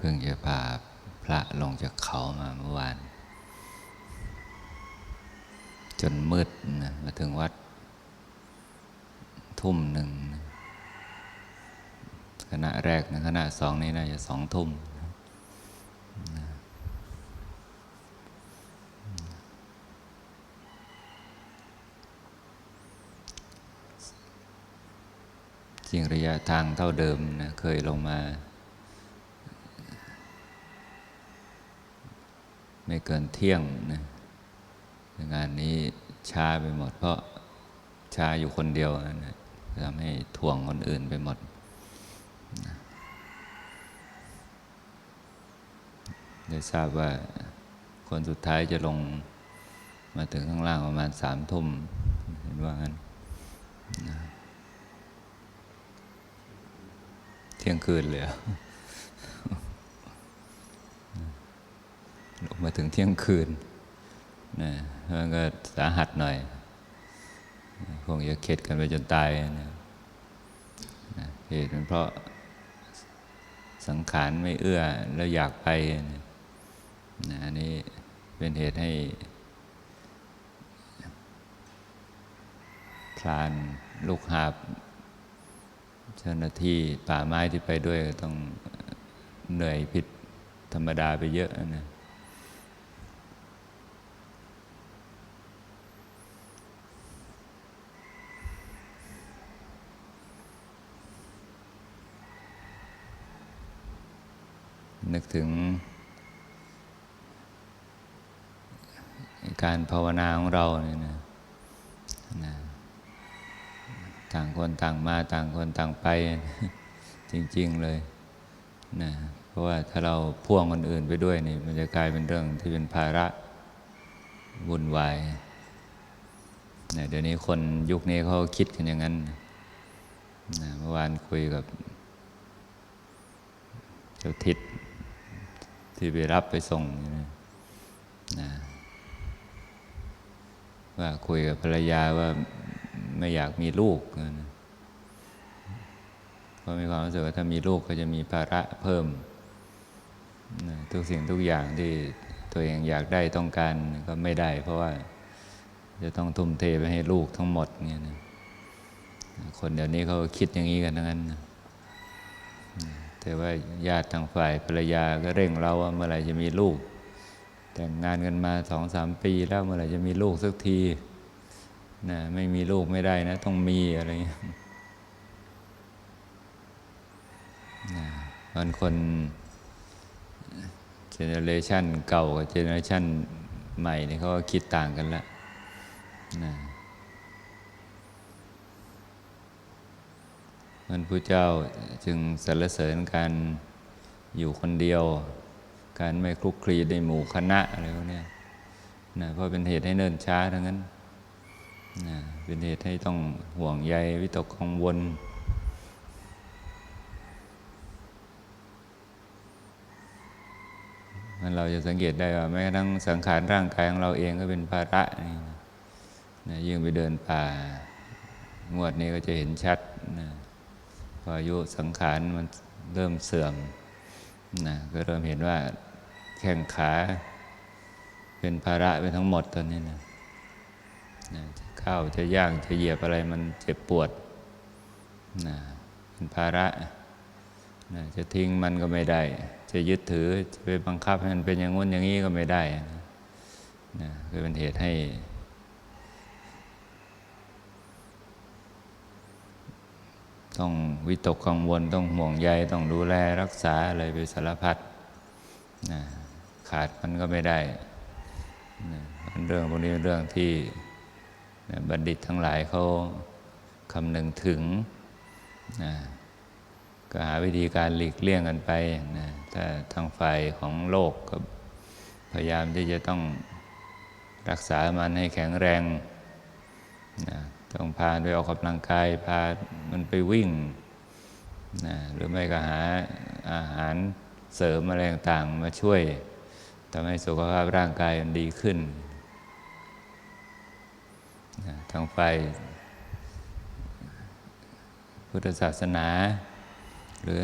เพิ่งจะพาพระลงจากเขามาเมื่อวาน จนมืดนะมาถึงวัด ทุ่มหนึ่งนะคณะแรกนะคณะสองนี่น่าจะสองทุ่มจริงระยะทางเท่าเดิมนะเคยลงมา ไม่เกินเที่ยงนะงานนี้ช้าไปหมด เพราะช้าอยู่คนเดียวนะทำให้ถ่วงคนอื่นไปหมดนะได้ทราบว่าคนสุดท้ายจะลงมาถึงข้างล่างประมาณสามทุ่มเห็นว่างั้นนะเที่ยงคืนเลยอะ ลง มาถึงเที่ยงคืนนะมันก็สาหัสหน่อย คงจะเข็ดกันไปจนตายนะนะเหตุเป็นเพราะสังขารไม่เอื้อแล้วอยากไปนะนะอันนี้เป็นเหตุให้พลานลูกหาบ เจ้าหน้าที่ป่าไม้ที่ไปด้วยต้องเหนื่อยผิดธรรมดาไปเยอะนะ ถึง การภาวนาของเราเนี่ยนะนะต่างคนต่างมาต่างคนต่างไป จริง ๆเลยนะเพราะว่าถ้าเราพ่วงคนอื่นไปด้วยนี่มันจะกลายเป็นเรื่องที่เป็นภาระวุ่นวายนะเดี๋ยวนี้คนยุคนี้เขาคิดกันอย่างนั้นนะเมื่อวานคุยกับเจ้าทิศ ที่ไปรับไปส่งนะนะว่าคุยกับภรรยาว่าไม่อยากมีลูกนะเพราะมีความรู้สึกว่าถ้ามีลูกก็จะมีภาระเพิ่มนะทุกสิ่งทุกอย่างที่ตัวเองอยากได้ต้องการก็ไม่ได้ เพราะว่าจะต้องทุ่มเทไปให้ลูกทั้งหมดเนี่ยนะคนเดี๋ยวนี้เขาคิดอย่างนี้กันทั้งนั้นนะ แต่ว่าญาติทางฝ่ายภรรยาก็เร่งเราว่าเมื่อไหร่จะมีลูก แต่งงานกันมาสองสามปีแล้วเมื่อไหร่จะมีลูกสักทีนะไม่มีลูกไม่ได้นะ ต้องมีอะไรเงี้ยนะบางคนเจเนอเรชันเก่ากับเจเนอเรชันใหม่เนี่ยเขาก็คิดต่างกันล้วนะ มันพระเจ้าจึงสรรเสริญการอยู่คนเดียว การไม่คลุกคลีในหมู่คณะอะไรพวกนี้นะเพราะเป็นเหตุให้เนิ่นช้าทั้งนั้นนะเป็นเหตุให้ต้องห่วงใยวิตกกังวลมันเราจะสังเกตได้ว่าแม้กระทั่งสังขารร่างกายของเราเองก็เป็นภาระนี่นะนะยิ่งไปเดินป่างวดนี้ก็จะเห็นชัดนะ ออายุสังขารมันเริ่มเสื่อมนะก็เริ่มเห็นว่าแข้งขาเป็นภาระไปทั้งหมดตอนนี้นะนะจะเข้าวจะย่างจะเหยียบอะไรมันเจ็บปวดนะเป็นภาระนะจะทิ้งมันก็ไม่ได้ จะยึดถือจะไปบังคับให้มันเป็นอย่างงู้นอย่างนี้ก็ไม่ได้นะนะก็เป็นเหตุให้ ต้องวิตกกังวลต้องห่วงใยต้องดูแลรักษาอะไรไปสารพัดนะขาดมันก็ไม่ได้นะเรื่องพวกนี้เป็นเรื่องที่นะบัณฑิตทั้งหลายเขาคำนึงถึงนะก็หาวิธีการหลีกเลี่ยงกันไปนะถ้าทางฝ่ายของโลกก็พยายามที่จะต้องรักษามันให้แข็งแรงนะ ต้องพาไปออกกำลังกาย พามันไปวิ่งนะหรือไม่ก็หาอาหารเสริมอะไรต่างๆมาช่วยทำให้สุขภาพร่างกายมันดีขึ้นนะทางฝ่ายพุทธศาสนา หรือ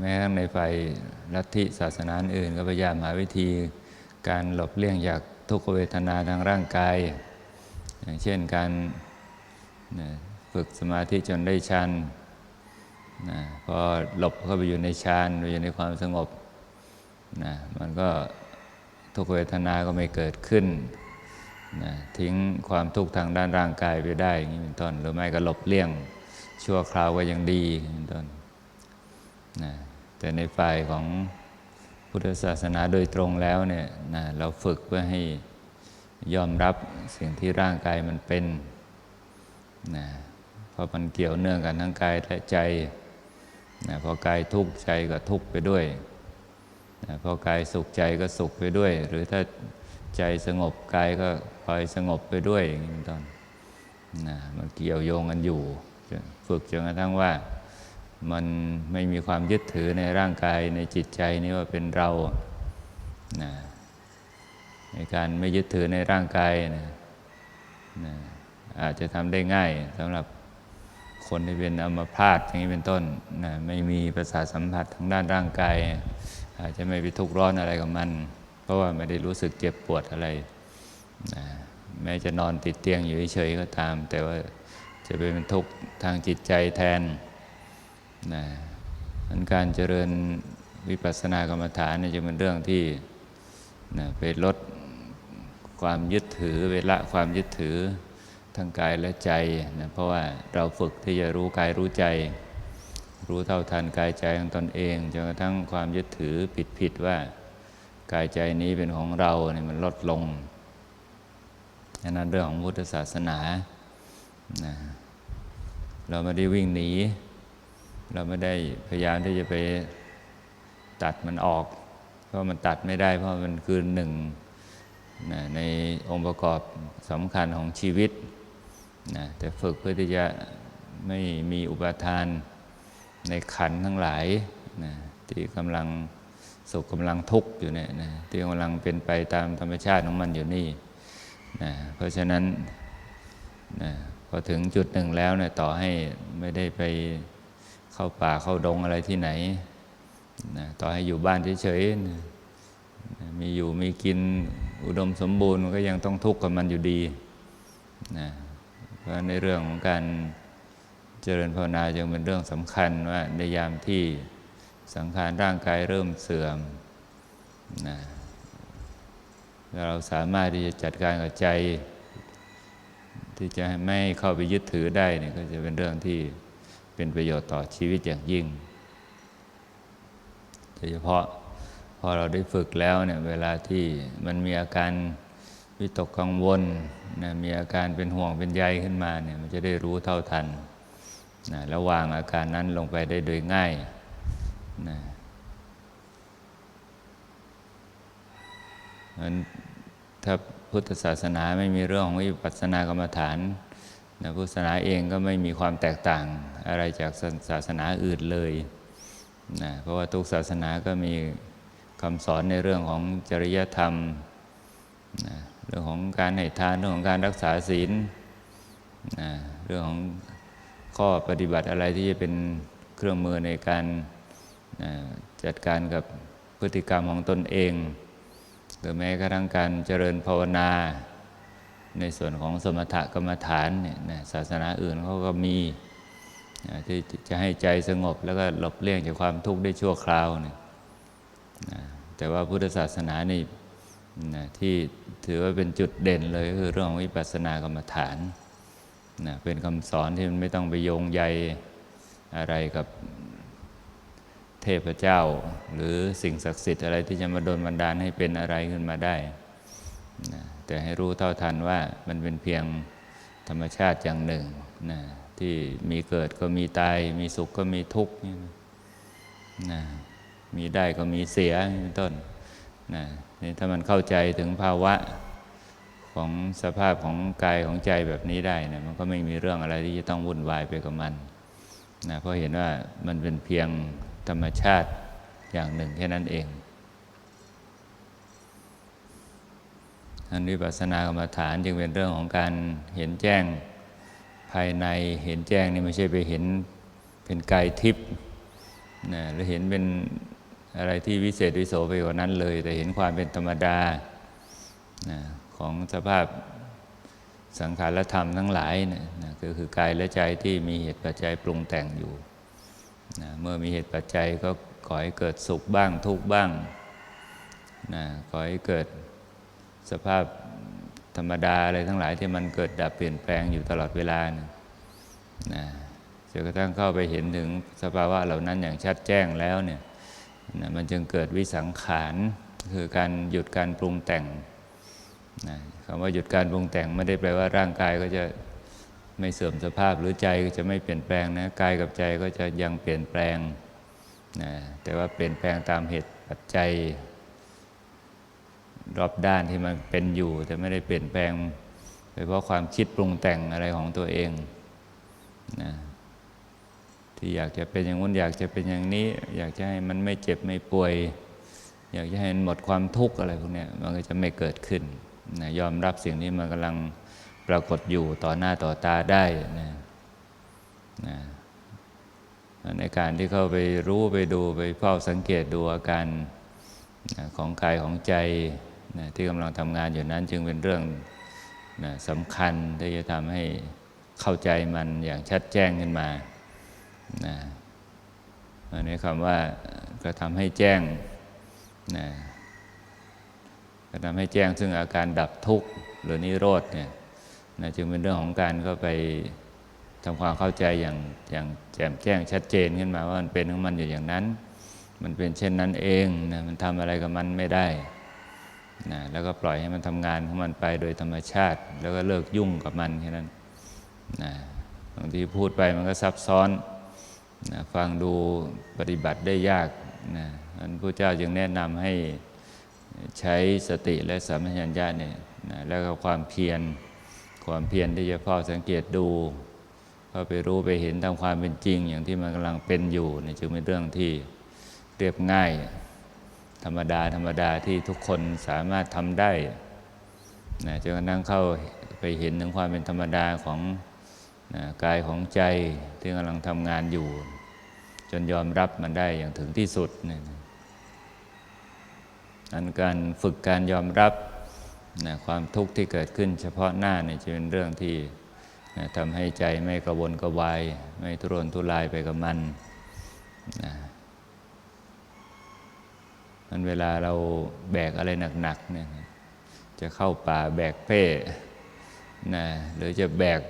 แม้กระทั่งในฝ่ายลัทธิศาสนาอื่น ก็พยายามหาวิธีการหลบเลี่ยงจากทุกขเวทนาทางร่างกาย อย่างเช่นการ นะฝึกสมาธิจนได้ฌานนะพอหลบเข้าไปอยู่ในฌานไปอยู่ในความสงบนะมันก็ทุกเวทนาก็ไม่เกิดขึ้นนะทิ้งความทุกข์ทางด้านร่างกายไปได้อย่างนี้เป็นต้น หรือไม่ก็หลบเลี่ยงชั่วคราวก็ยังดีอย่างนี้เป็นต้นนะแต่ในฝ่ายของพุทธศาสนาโดยตรงแล้วเนี่ยนะเราฝึกเพื่อให้ยอมรับสิ่งที่ร่างกายมันเป็น นะเพราะมันเกี่ยวเนื่องกันทั้งกายและใจนะพอกายทุกข์ใจก็ทุกข์ไปด้วยนะพอกายสุขใจก็สุขไปด้วย หรือถ้าใจสงบกายก็คอยสงบไปด้วยอย่างนี้เป็นต้นนะมันเกี่ยวโยงกันอยู่ ฝึกจนกระทั่งว่ามันไม่มีความยึดถือในร่างกายในจิตใจนี้ว่าเป็นเรานะในการไม่ยึดถือในร่างกายนะนะ อาจจะทำได้ง่ายสำหรับคนที่เป็นอัมพาตอย่างนี้เป็นต้นนะไม่มีประสาทสัมผัสทางด้านร่างกาย อาจจะไม่ไปทุกข์ร้อนอะไรกับมัน เพราะว่าไม่ได้รู้สึกเจ็บปวดอะไรนะแม้จะนอนติดเตียงอยู่เฉยๆก็ตาม แต่ว่าจะเป็นทุกข์ทางจิตใจแทนนะอันการเจริญวิปัสสนากรรมฐานเนี่ยจะเป็นเรื่องที่นะไปลดความยึดถือเวละความยึดถือ ทั้งกายและใจนะเพราะว่าเราฝึกที่จะรู้กายรู้ใจ รู้เท่าทันกายใจของตนเองจนกระทั่งความยึดถือผิดๆว่ากายใจนี้เป็นของเราเนี่ยมันลดลงอันนั้นเรื่องของพุทธศาสนานะเราไม่ได้วิ่งหนี เราไม่ได้พยายามที่จะไปตัดมันออก เพราะมันตัดไม่ได้ เพราะมันคือหนึ่งนะในองค์ประกอบสำคัญของชีวิต นะแต่ฝึกเพื่อที่จะไม่มีอุปทานในขันทั้งหลายนะที่กำลังสุขกำลังทุกข์อยู่เนี่ยนะที่กำลังเป็นไปตามธรรมชาติของมันอยู่นี่นะเพราะฉะนั้นนะพอถึงจุดหนึ่งแล้วเนี่ยต่อให้ไม่ได้ไปเข้าป่าเข้าดงอะไรที่ไหนนะต่อให้อยู่บ้านเฉยๆนะมีอยู่มีกินอุดมสมบูรณ์มันก็ยังต้องทุกข์กับมันอยู่ดีนะ เพราะในเรื่องของการเจริญภาวนาจึงเป็นเรื่องสำคัญว่าในยามที่สังขารร่างกายเริ่มเสื่อมนะเราสามารถที่จะจัดการกับใจ ที่จะไม่เข้าไปยึดถือได้เนี่ยก็จะเป็นเรื่องที่เป็นประโยชน์ต่อชีวิตอย่างยิ่งโดยเฉพาะพอเราได้ฝึกแล้วเนี่ยเวลาที่มันมีอาการ วิตกกังวลนะมีอาการเป็นห่วงเป็นใยขึ้นมาเนี่ยมันจะได้รู้เท่าทันนะแล้ววางอาการนั้นลงไปได้โดยง่ายนะนั้นถ้าพุทธศาสนาไม่มีเรื่องของวิปัสสนากรรมฐานนะพุทธศาสนาเองก็ไม่มีความแตกต่างอะไรจากศาสนาอื่นเลยนะเพราะว่าทุกศาสนาก็มีคำสอนในเรื่องของจริยธรรมนะ เรื่องของการให้ทานเรื่องของการรักษาศีลเรื่องของข้อปฏิบัติอะไรที่จะเป็นเครื่องมือในการจัดการกับพฤติกรรมของตนเอง หรือแม้กระทั่งการเจริญภาวนา ในส่วนของสมถกรรมฐานเนี่ยศาสนาอื่นเขาก็มีที่จะให้ใจสงบแล้วก็หลบเลี่ยงจากความทุกข์ได้ชั่วคราวเนี่ยแต่ว่าพุทธศาสนานี่ นะที่ถือว่าเป็นจุดเด่นเลยก็คือเรื่องของวิปัสสนากรรมฐานนะเป็นคำสอนที่มันไม่ต้องไปโยงใยอะไรกับเทพเจ้า หรือสิ่งศักดิ์สิทธิ์อะไรที่จะมาโดนบันดาลให้เป็นอะไรขึ้นมาได้นะแต่ให้รู้เท่าทันว่ามันเป็นเพียงธรรมชาติอย่างหนึ่งนะที่มีเกิดก็มีตาย มีสุขก็มีทุกข์นะมีได้ก็มีเสียเป็นต้น นะนี่ถ้ามันเข้าใจถึงภาวะของสภาพของกายของใจแบบนี้ได้นะมันก็ไม่มีเรื่องอะไรที่จะต้องวุ่นวายไปกับมันนะเพราะเห็นว่ามันเป็นเพียงธรรมชาติอย่างหนึ่งแค่นั้นเองอันวิปัสสนากรรมฐานจึงเป็นเรื่องของการเห็นแจ้งภายในเห็นแจ้งนี่ไม่ใช่ไปเห็นเป็นกายทิพย์นะหรือเห็นเป็น อะไรที่วิเศษวิโสไปกว่านั้นเลย แต่เห็นความเป็นธรรมดานะของสภาพสังขารธรรมทั้งหลายนะนะก็คือกายและใจที่มีเหตุปัจจัยปรุงแต่งอยู่นะเมื่อมีเหตุปัจจัยก็ก่อให้เกิดสุขบ้างทุกข์บ้างนะก่อให้เกิดสภาพธรรมดาอะไรทั้งหลายที่มันเกิดดับเปลี่ยนแปลงอยู่ตลอดเวลานะนะจนกระทั่งเข้าไปเห็นถึงสภาวะเหล่านั้นอย่างชัดแจ้งแล้วเนี่ย นะมันจึงเกิดวิสังขารคือการหยุดการปรุงแต่งนะคำว่าหยุดการปรุงแต่งไม่ได้แปลว่าร่างกายก็จะไม่เสื่อมสภาพหรือใจก็จะไม่เปลี่ยนแปลงนะกายกับใจก็จะยังเปลี่ยนแปลงนะแต่ว่าเปลี่ยนแปลงตามเหตุปัจจัย รอบด้านที่มันเป็นอยู่ แต่ไม่ได้เปลี่ยนแปลงไปเพราะความคิดปรุงแต่งอะไรของตัวเองนะ ที่อยากจะเป็นอย่างนู้นอยากจะเป็นอย่างนี้ อยากจะให้มันไม่เจ็บไม่ป่วย อยากจะให้มันหมดความทุกข์อะไรพวกนี้มันก็จะไม่เกิดขึ้นนะยอมรับสิ่งที่มันกำลังปรากฏอยู่ต่อหน้าต่อตาได้นะนะในการที่เข้าไปรู้ไปดูไปเฝ้าสังเกตดูอาการนะของกายของใจนะที่กำลังทำงานอยู่นั้นจึงเป็นเรื่องนะสำคัญที่จะทำให้เข้าใจมันอย่างชัดแจ้งขึ้นมา นะอันนี้คำว่าก็ทำให้แจ้งนะก็ทำให้แจ้งซึ่งอาการดับทุกข์หรือนิโรธเนี่ยนะจึงเป็นเรื่องของการก็ไปทำความเข้าใจอย่างอย่างแจ่มแจ้งชัดเจนขึ้นมาว่ามันเป็นของมันอยู่อย่างนั้น มันเป็นเช่นนั้นเองนะมันทำอะไรกับมันไม่ได้นะแล้วก็ปล่อยให้มันทำงานของมันไปโดยธรรมชาติ แล้วก็เลิกยุ่งกับมันแค่นั้นนะบางทีพูดไปมันก็ซับซ้อน นะฟังดูปฏิบัติได้ยากนะอันพระเจ้าจึงแนะนำให้ใช้สติและสัมปชัญญะเนี่ยนะแล้วก็ความเพียรความเพียรที่จะเฝ้าสังเกตดูเข้าไปรู้ไปเห็นตามความเป็นจริง อย่างที่มันกำลังเป็นอยู่นี่จึงเป็นเรื่องที่เรียบง่าย ธรรมดาธรรมดาที่ทุกคนสามารถทำได้นะจนกระทั่งเข้าไปเห็นถึงความเป็นธรรมดาของนะกายของใจที่กำลังทำงานอยู่ นยอมรับมันได้อย่างถึงที่สุดนี่ยอันการฝึกการยอมรับนะความทุกข์ที่เกิดขึ้นเฉพาะหน้าเนี่ยจะเป็นเรื่องที่นะทำให้ใจไม่กระวนกระวาย ไม่ทุรนทุรายไปกับมันนะมันเวลาเราแบกอะไรหนักๆเนี่ยจะเข้าป่าแบกเป้นะหรือจะแบก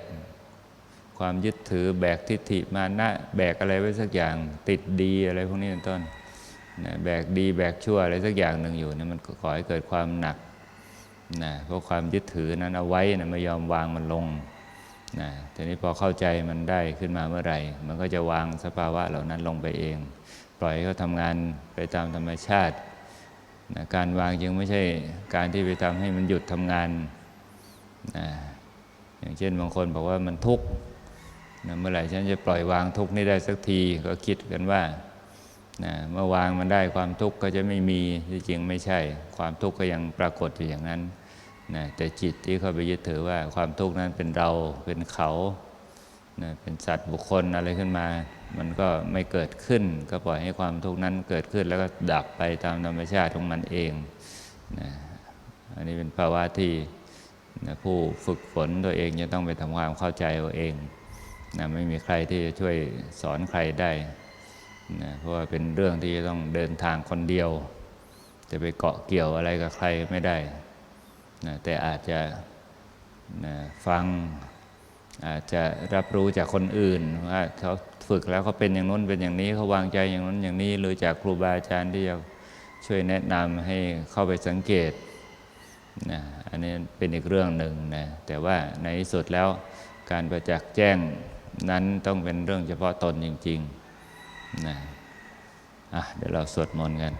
ความยึดถือแบกทิฏฐิมานะแบกอะไรไว้สักอย่าง ติดดีอะไรพวกนี้เป็นต้นนะแบกดีแบกชั่วอะไรสักอย่างหนึ่งอยู่เนี่ยมันก็ขอให้เกิดความหนักนะเพราะความยึดถือนั้นเอาไว้นะไม่ยอมวางมันลงนะทีนี้พอเข้าใจมันได้ขึ้นมาเมื่อไหร่ มันก็จะวางสภาวะเหล่านั้นลงไปเอง ปล่อยให้เขาทำงานไปตามธรรมชาตินะการวางจึงไม่ใช่การที่ไปทำให้มันหยุดทำงานนะอย่างเช่นบางคนบอกว่ามันทุกข์ นะเมื่อไหร่ฉันจะปล่อยวางทุกข์นี้ได้สักทีก็คิดกันว่านะเมื่อวางมันได้ความทุกข์ก็จะไม่มีที่จริงไม่ใช่ ความทุกข์ก็ยังปรากฏอยู่อย่างนั้นนะแต่จิตที่เข้าไปยึดถือว่าความทุกข์นั้นเป็นเราเป็นเขานะเป็นสัตว์บุคคลอะไรขึ้นมา มันก็ไม่เกิดขึ้น ก็ปล่อยให้ความทุกข์นั้นเกิดขึ้นแล้วก็ดับไปตามธรรมชาติของมันเองนะอันนี้เป็นภาวะที่นะผู้ฝึกฝนตัวเองจะต้องไปทำความเข้าใจเอาเอง นะไม่มีใครที่จะช่วยสอนใครได้นะเพราะว่าเป็นเรื่องที่ต้องเดินทางคนเดียว จะไปเกาะเกี่ยวอะไรกับใครไม่ได้นะแต่อาจจะนะฟังอาจจะรับรู้จากคนอื่นว่าเขาฝึกแล้วเขาเป็นอย่างนู้นเป็นอย่างนี้เขาวางใจอย่างน้นอย่างนี้ หรือจากครูบาอาจารย์ที่จะช่วยแนะนำให้เข้าไปสังเกตนะอันนี้เป็นอีกเรื่องหนึ่งนะแต่ว่าในที่สุดแล้วการประจักษ์แจ้ง นั้นต้องเป็นเรื่องเฉพาะตนจริงๆนะอะเดี๋ยวเราสวดมนต์กัน